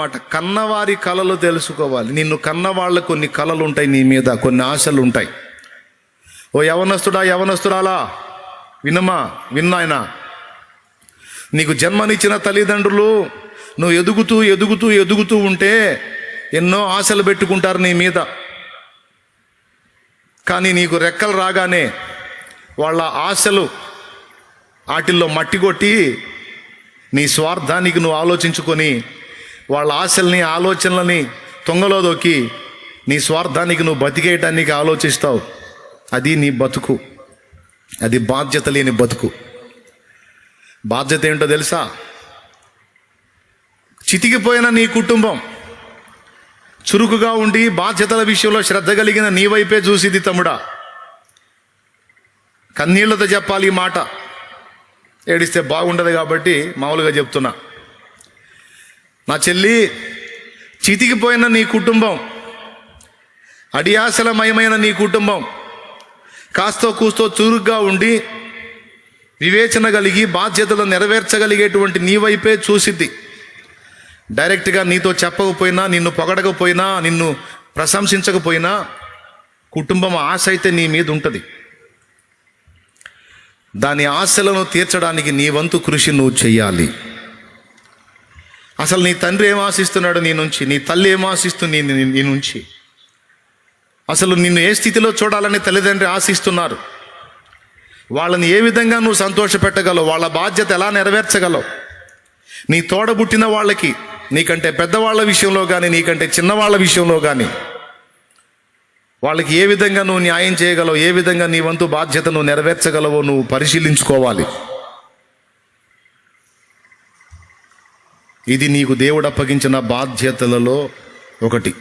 మాట కన్నవారి కళలు తెలుసుకోవాలి. నిన్ను కన్నవాళ్ళ కొన్ని కళలు ఉంటాయి నీ మీద కొన్ని ఆశలు ఉంటాయి ఓ యవనస్తుడా యవనస్తురాలా వినమా విన్నాయనా? నీకు జన్మనిచ్చిన తల్లిదండ్రులు నువ్వు ఎదుగుతూ ఎదుగుతూ ఎదుగుతూ ఉంటే ఎన్నో ఆశలు పెట్టుకుంటారు నీ మీద. కానీ నీకు రెక్కలు రాగానే వాళ్ళ ఆశలు వాటిల్లో మట్టి కొట్టి నీ స్వార్థానికి నువ్వు ఆలోచించుకొని వాళ్ళ ఆశల్ని ఆలోచనలని తొంగలో దొక్కి నీ స్వార్థానికి నువ్వు బతికేయటానికి ఆలోచిస్తావు. అది నీ బతుకు. అది బాధ్యత లేని బతుకు. బాధ్యత ఏంటో తెలుసా? చితికిపోయిన నీ కుటుంబం. చురుకుగా ఉండి బాధ్యతల విషయంలో శ్రద్ధ కలిగిన నీ వైపే చూసిది తమ్ముడా. కన్నీళ్ళతో చెప్పాలి ఈ మాట. ఏడిస్తే బాగుండదు కాబట్టి మామూలుగా చెప్తున్నా. నా చెల్లి చితికిపోయిన నీ కుటుంబం అడియాసలమయమైన నీ కుటుంబం కాస్తో కూస్తో చురుగ్గా ఉండి వివేచన కలిగి బాధ్యతలు నెరవేర్చగలిగేటువంటి నీ వైపే చూసిద్ది. డైరెక్ట్గా నీతో చెప్పకపోయినా నిన్ను పొగడకపోయినా నిన్ను ప్రశంసించకపోయినా కుటుంబం ఆశ అయితే నీ మీద ఉంటుంది దాని ఆశలను తీర్చడానికి నీ వంతు కృషి నువ్వు చెయ్యాలి. అసలు నీ తండ్రి ఏం ఆశిస్తున్నాడు నీ నుంచి నీ తల్లి ఏం ఆశిస్తుంది నీ నుంచి? అసలు నిన్ను ఏ స్థితిలో చూడాలని తల్లిదండ్రి ఆశిస్తున్నారు? వాళ్ళని ఏ విధంగా నువ్వు సంతోషపెట్టగలవు? వాళ్ళ బాధ్యత ఎలా నెరవేర్చగలవు? నీ తోడబుట్టిన వాళ్ళకి నీకంటే పెద్దవాళ్ళ విషయంలో కానీ నీకంటే చిన్నవాళ్ళ విషయంలో కానీ వాళ్ళకి ఏ విధంగా నువ్వు న్యాయం చేయగలవు? ఏ విధంగా నీ వంతు బాధ్యత నువ్వు నెరవేర్చగలవో నువ్వు పరిశీలించుకోవాలి. ఇది నీకు దేవుడు అప్పగించిన బాధ్యతలలో ఒకటి.